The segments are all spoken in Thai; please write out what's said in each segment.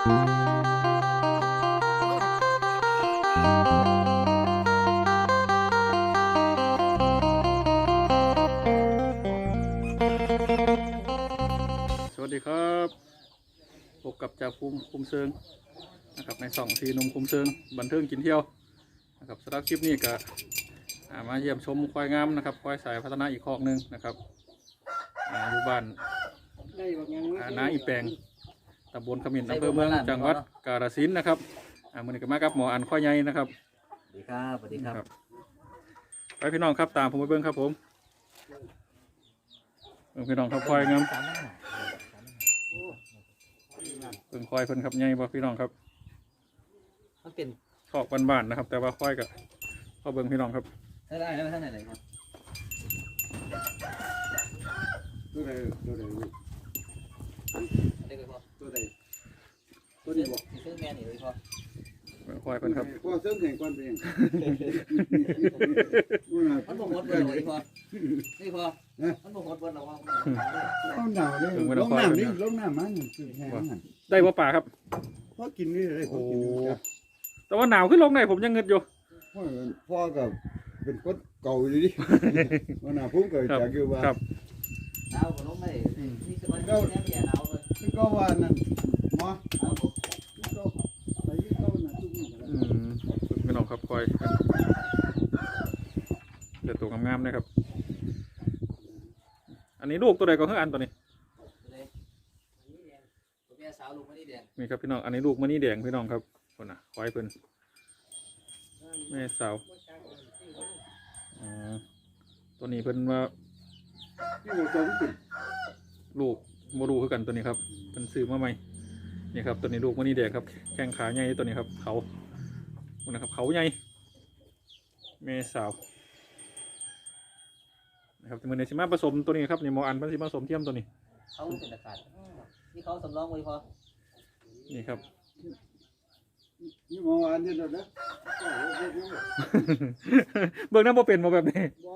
สวัสดีครับพบกับจ่าภูมิคุมเซิงนะครับในสองทีนุ่มคุมเซิงบันเทิงกินเที่ยวนะครับสำหรับคลิปนี้ก็มาเยี่ยมชมควายงามนะครับควายสายพัฒนาอีกคอกหนึ่งนะครับอยู่บ้านนาอีแปง ตำบลขมิ้นอำเภอเมืองจังหวัดกาฬสินธุ์นะครับอ่ามือนี้ก็มากับหมออันควายใหญ่นะครับสวัสดีครับสวัสดีครับครับ ไปพี่น้องครับตามผมไปเบิ้งครับผมเบิ่งพี่น้องครับควายงามสามหน้าเบิ่งควายเพิ่นครับใหญ่บ่พี่น้องครับมันเป็นคอกบ้านๆนะครับ แต่ว่าควายก็เข้าเบิ่งพี่น้องครับ ได้ได้ได้ท่านไหนครับตัวใดตัวใดได้เลยพ่อ ตัวใดตัวนี้บอกซื้อแม่นี่เลยพ่อเบิ่งควายเพิ่นครับพ่อเสริมแข่งก่อนเป็นยังมันน่ะมันบ่หดเบิดเลยพ่อนี่พ่อมันบ่หดเบิดหรอกว่าต้องหนาวเลยลงน้ำนี่ลงน้ำมันคือแห้งมันได้บ่ป่าครับพ่อกินนี่เลยพ่อโอ้กินนี่จ้ะแต่ว่าหนาวขึ้นลงไหนผมยังเงิดอยู่พ่อพ่อก็เป็นคนเก่าอยู่ดิวันน่ะพุ่งเกิดจากอยู่ว่าครับดาวก็ลงได้นี่สมัยนี้แม่ไม่ดาวเลย ก็ว่านั่นหมอดาวผมก็ไปที่เขาน่ะทุกมื้ออืมพี่น้องครับควายเดี๋ยวตัวงามๆนะครับ อันนี้ลูกตัวใดก็คืออันตัวนี้เลยนี่แดตัวแม่สาวลูกมันนี่แดงนี่ครับพี่น้อง อันนี้ลูกมะนี่แดงพี่น้องครับคนน่ะควายเพิ่นแม่สาวอ๋อตัวนี้เพิ่นว่า ที่หัวจอมกินลูก โมรูคือกันตัวนี้ครับเป็นซื้อมาใหม่นี่ครับตัวนี้ลูกมันนี่แดงครับ แข้งขาใหญ่ตัวนี้ครับ เขานะครับ เขาใหญ่เมสาวนะครับมือในสิมาผสมตัวนี้ครับนี่หมออันเป็นสิมาผสมเทียมตัวนี้เขาเป็นอากาศนี่เขาสำรองไว้พ่อนี่ครับนี่หมออันนี้แล้วนะเบิ่งน้ำบ่เป็นมาแบบนี้บ่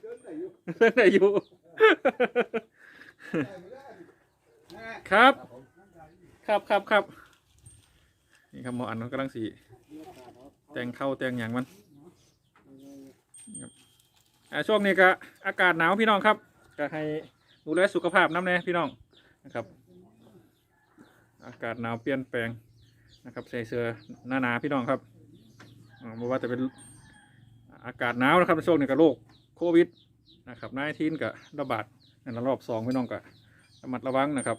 เดินได้อยู่เพิ่นได้อยู่ ครับ ครับครับครับนี่ครับหมออันกำลังสีแต่งเข้าแต่งอย่างมันช่วงนี้ก็อากาศหนาวพี่น้องครับก็ให้ดูแลสุขภาพน้ำแน่พี่น้องนะครับ อากาศหนาวเปลี่ยนแปลงนะครับใส่เสื้อหน้าหนาพี่น้องครับอ่าไม่ว่าจะเป็นอากาศหนาวนะครับในช่วงนี้ก็โรคโควิดนะครับนายทีนกับระบาด ในระลอกสองพี่น้องก็ระมัดระวังนะครับ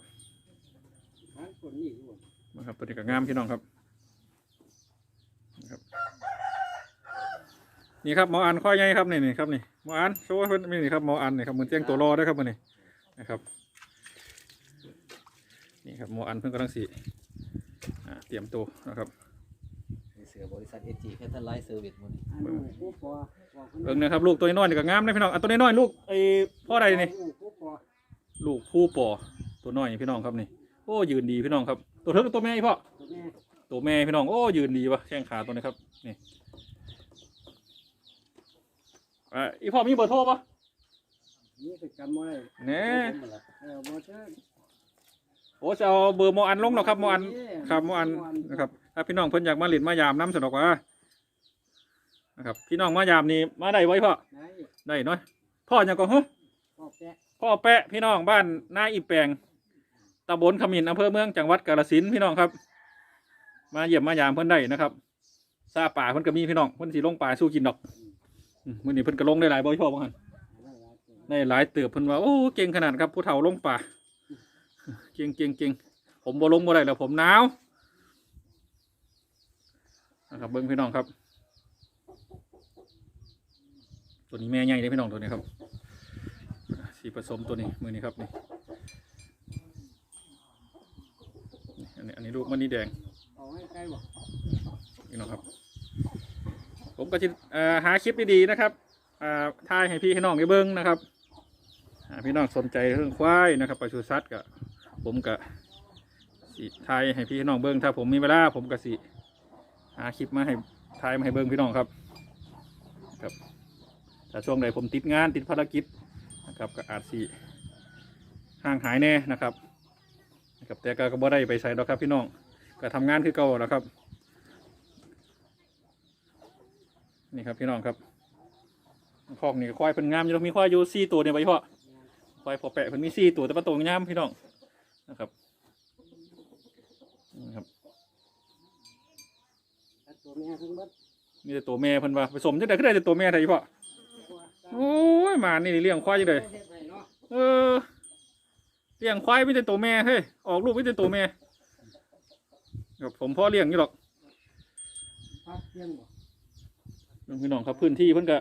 คนนี้อยู่นะครับตัวนี้ก็งามพี่น้องครับนะครับนี่ครับหมออันข้อใหญ่ครับนี่นี่ครับนี่หมออันโชว์เพิ่นนี่ครับหมออันนี่ครับมือเตียงตัวรอได้ครับมือนี่นะครับนี่ครับหมออันเพิ่นกำลังสีอ่าเตรียมตัวนะครับเสือบริษัทเอจีแคทเทอร์ไลท์เซอร์วิสมันอันนี้ผู้ปอบอกเบิ่งนะครับลูกตัวน้อยนี่ก็งามนะพี่น้องอันตัวน้อยๆลูกไอ้พ่อใดนี่ผู้ปอ ลูกผู้ปอตัวน้อยนี่พี่น้องครับนี่โอ้ยืนดีพี่น้องครับ ตัวเทิงตัวแม่อีพ่อตัวแม่ตัวแม่พี่น้องโอ้ยืนดีวะแข้งขาตัวนี้ครับนี่อ่าอีพ่อมีเบอร์โทรปะนี่ก็จำไว้แหน่เออบ่เชิญโอ้จะเอาเบอร์โมอันลงหรอกครับโมอันครับโมอันนะครับถ้าพี่น้องเพิ่นอยากมาหลินมายามน้ำสนอกว่านะครับพี่น้องมายามนี่มาได้ไว้พ่อไหนได้เนาะพ่ออย่างก็เฮ้พ่อแปะ พ่อแปะพี่น้องบ้านนาอีแปงตำบลขมิ้นอำเภอเมืองจังหวัดกาฬสินธุ์พี่น้องครับ มาเยี่ยมมายามเพิ่อนได้นะครับซาป่าเพิ่อนก็มีพี่น้องเพิ่อนสิลงป่าสู้กินดอกอืมมื้อนี้เพิ่อนก็ลงได้หลายบ่อยพ่อบ่หั่นได้หลายเติบเพิ่อนว่าโอ้เก่งขนาดครับผู้เฒ่าลงป่าเก่งเก่งเก่งผมบ่ลงบ่ได้แล้วผมหนาวนะครับเบิ่งพี่น้องครับ ตัวนี้แม่ใหญ่เลยพี่น้องตัวนี้ครับ สีผสมตัวนี้มือนี้ครับนี่นี่อันนี้อันนี้ลูกมันนี่แดงเอาให้ใกล้บ่พี่น้องครับ ผมก็จะเอ่อหาคลิปดีๆนะครับอ่าถ่ายให้พี่ให้น้องได้เบิ้งนะครับอ่าพี่น้องสนใจเรื่องควายนะครับปศุสัตว์กับผมกับสิถ่ายให้พี่ให้น้องเบิ้งถ้าผมมีเวลาผมก็สิหาคลิปมาให้ถ่ายมาให้เบิ้งพี่น้องครับ ครับถ้าช่วงใดผมติดงานติดภารกิจ นะครับก็อาจสิห่างหายแน่นะครับนะครับแต่ก็บ่ได้ไปใส่ดอกครับพี่น้องก็ทำงานคือเก่าแล้วครับนี่ครับพี่น้องครับคอกนี่ก็ควายเป็นงามอยู่แล้วมีควายอยู่สี่ตัวเนี่ยไว้พ่อควายพอแปะเพิ่นมีสี่ตัวแต่ว่าตัวงามพี่น้องนะครับนี่ครับตัดตัวแม่ทั้งหมดมีแต่ตัวแม่เพิ่นว่าผสมจังได๋คือได้แต่ตัวแม่ไทยพ่อ โอ้ยหมานี่เลี้ยงควายจังได๋เฮ็ดให้เออเลี้ยงควายไมีแต่ตัวแม่เฮ้ยออกลูกไมีแต่ตัวแม่ครับผมพ่อเลี้ยงอยู่หรอกพักเที่ยงพี่น้องครับพื้นที่เพิ่นก็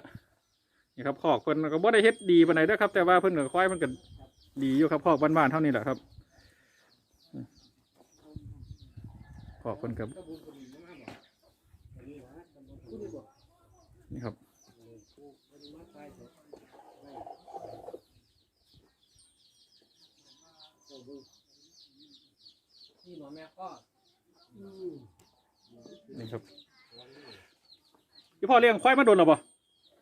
นี่ครับคอกเพิ่นก็บ่ได้เฮ็ดดีปานใดเด้อครับ แต่ว่าเพิ่นก็ควายมันก็ดีอยู่ครับคอกบ้านๆเท่านี้แหละครับคอกเพิ่นครับนี่ครับ ผู้คนมาไปเถอะกระบุง นี่หมอแม่ก็อืมนี่ครับพี่พ่อเลี้ยงควายมาโดนหรอบ่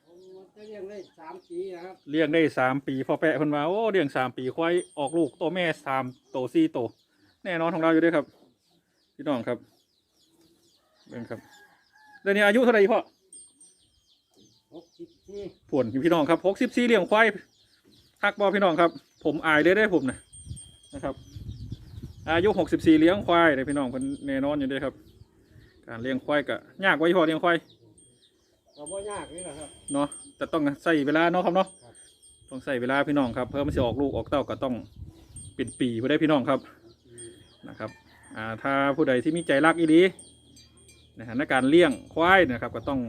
ผมจะเลี้ยงได้สามปีนะครับเลี้ยงได้สามปีพอแปะเพิ่นว่าโอ้เลี้ยงสามปีควายออกลูกตัวแม่สามโตสี่โตแน่นอนของเราอยู่เด้วยครับ พี่น้องครับเบิ่งครับเดี๋ยวนี้อายุเท่าไหร่พ่อหกสิบสี่ผวนพี่น้องครับหกสิบสี่เลี้ยงควายทักบอพี่น้องครับ ผมอายเลยได้ผมนะ นะครับ อายุหกสิบสี่เลี้ยงควายเลยพี่น้องเพิ่นแน่นอนอยู่เด้วยครับ การเลี้ยงควายก็ยากไว้พอเลี้ยงควายก็บ่ยากนี่แหละครับเนาะแต่ต้องใส่เวลาเนาะครับเนาะครับต้องใส่เวลาพี่น้องครับเพิ่มมันจะออกลูกออกเต้าก็ต้องเป็นปีเพื่อได้พี่น้องครับนะครับอ่าถ้าผู้ใดที่มีใจรักอีดีนะฮะในการเลี้ยงควายนะครับ ก็ต้อง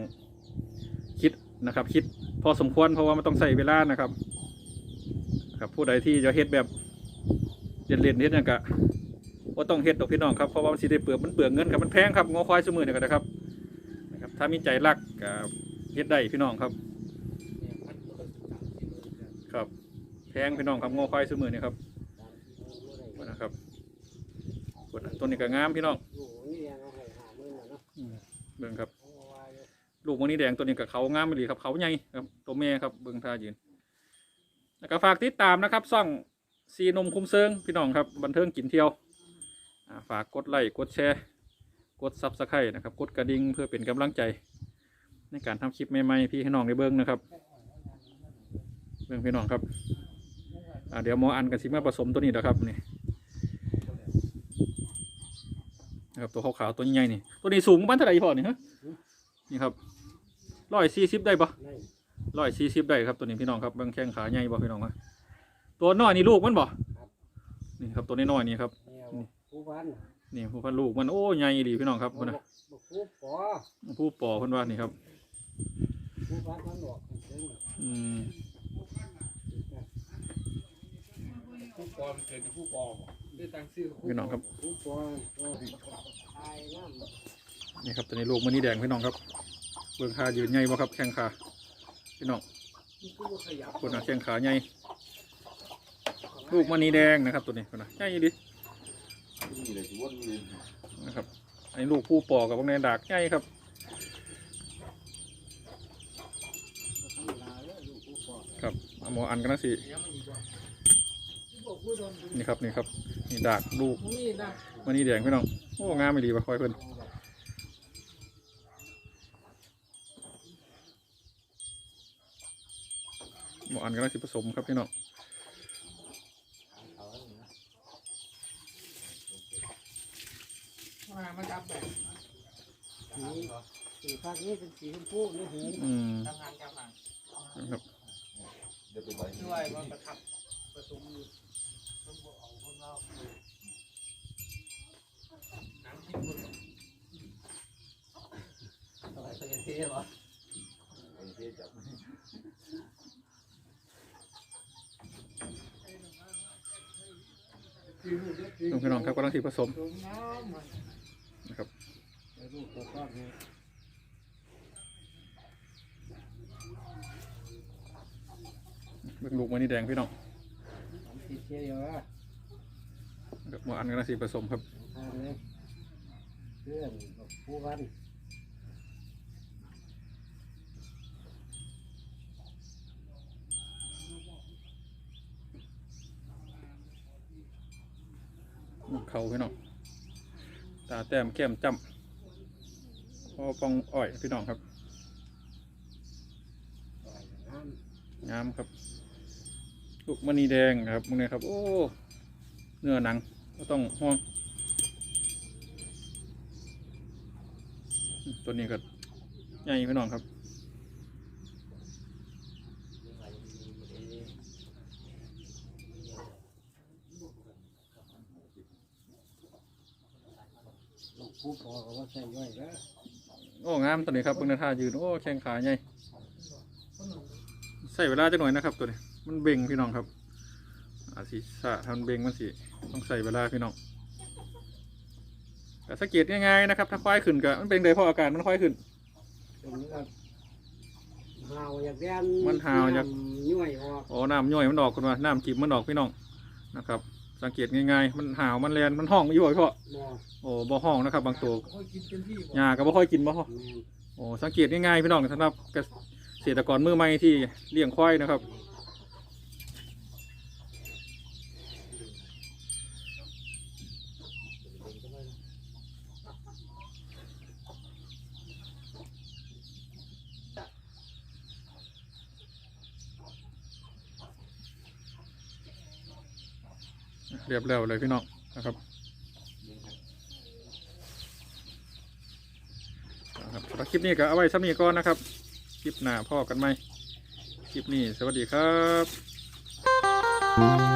คิดนะครับ คิดพอสมควรเพราะว่ามันต้องใส่เวลานะครับครับผู้ใดที่จะเฮ็ดแบบ เรียนเรียนเฮ็ดเนี่ยก็ว่าต้องเฮ็ดดอกพี่น้องครับเพราะว่ามันสิได้เปลือกมันเปลืองเงินครับมันแพงครับงอควายสมือเนี่ยก็นะครับนะครับถ้ามีใจรักก็เฮ็ดได้พี่น้องครับ ครับแพงพี่น้องครับงอควายสมือนี่ยครับนะครับตัวนี้ก็งามพี่น้องนี่ยังเอาให้หาหมื่นะเนาะเบิ่งครับลยลูกมันนี้แดงตัวนี้กับเขางามไปเลยครับเขาใหญ่ครับตัวแม่ครับเบิ่งท่ายืนแล้วก็ฝากติดตามนะครับซ่อง ซีนมคุ้มเซิงพี่น้องครับบันเทิงกินเที่ยวอ่าฝากกดไลค์กดแชร์ กดซับสไครต์นะครับ กดกระดิ่งเพื่อเป็นกำลังใจ ในการทำคลิปใหม่ๆพี่ให้น้องได้เบิ่งนะครับเบิ่งพี่น้องครับอ่าเดี๋ยวหมออันกันสิมาผสมตัวนี้นะครับนี่นะครับตัวขาวๆตัวใหญ่ๆนี่ตัวนี้สูงประมาณเท่าไหร่พอนี่ฮะนี่ครับร้อยสี่สิบได้ปะนี่ร้อยสี่สิบได้ครับตัวนี้พี่น้องครับเบางแข้งขาใหญ่บ่พี่น้องครับ ตัวน้อยนี่ลูกมันบ่นี่ครับตัวน้อยๆนี่ครับเนี่ยผู้พันนี่ผู้พันลูกมันโอ้ใหญ่ดีพี่น้องครับบพุ่นนะอกผู้ปอผู้ป่อเพิ่นว่านี่ครับผู้พันมันบอกเองอืมผู้ปอมันเกิดที่ผู้ปอได้ตั้งชื่อพี่น้องครับผู้ปอก็ตายน้ำนี่ครับตัวนี้ลูกมันนี่แดงพี่น้องครับเบื้องขายืนใหญ่บ่ครับแข้งขาพี่น้องมันก็บ่ขยับพุ่นนะแข้งขาใหญ่ ลูกมันนีแดงนะครับตัวนี้พุ่นนะใหญ่ดีนี่เลยวนเลยนะครับอันนี้ลูกผู้ปอกับพวกนดากใหญ่ครับครับเอาหมออันกันนะสินี่ครับนี่ครับนี่ดากลูกมันนี่แดงพี่น้องโอ้งามไม่ดีปะคอยเพิ่นหมออันก็น่าสิผสมครับพี่น้อง มามาจับแบบนี้สีภาคนี้เป็นสีชมพูนี่หูอืมทำงานทำงานจับเดี๋ยวไปไปด้วยว่าประทับประตูมือต้องบอกเอาคนเราหนังที่คุณอะไรตัวเท่หรอจับน้องพี่น้องครับก็ต้องสิผสมตรง น้ำมันนะครับลูกตัวก้อนนี้เบิ่งลูกมันนี่แดงพี่น้องติดเชื้อเยอะนะครับหมออันก็น่าสิผสมครับทางเลยเพื่อนกับผู้วันนเขาพี่น้อง ตาแต้มแก้มจ้ำพอปองอ้อยพี่น้องครับ งามครับ ลูกมณีแดงครับมึงเนี่ยครับ โอ้ เนื้อหนังก็ต้องห่วง ตัวนี้ก็ใหญ่พี่น้องครับ ผู้พอก็ว่าใส่ไว้แล้วโอ้งามตัวนี้ครับเบิ่งในท่ายืนโอ้แข้งขาใหญ่ใส่เวลาจักหน่อยนะครับ ตัวนี้ มันเบ่งพี่น้องครับอาศีสะทำเบ่งมันสิต้องใส่เวลาพี่น้องแต่สังเกตง่ายๆนะครับ ถ้าควายขึ้นก็มันเป็นไดเพราะอาการมันควายขึ้นตรงนี้ก็หาวอยากแดนมันหาวอยากน้ำย่อยออก โอ้น้ำย่อยมันออกกันมาน้ำจิบมันออกพี่น้องนะครับ สังเกตง่ายๆ มันหาวมันแลนมันห้องอยู่พ่อบ่โอ้บ่ห้องนะครับ บางตัวค่อยกินเต็มที่หญ้าก็บ่ค่อยกินบ่แม่นโอ้สังเกตง่ายๆพี่น้องสำหรับเกษตรกรมือใหม่ที่เลี้ยงควายนะครับ เรียบแล้วเลยพี่น้องนะครับนะครับสำหรับคลิปนี้ก็เอาไว้ซ้ำนี้ก่อนนะครับ คลิปหน้าพ่อกันไหมคลิปนี้สวัสดีครับ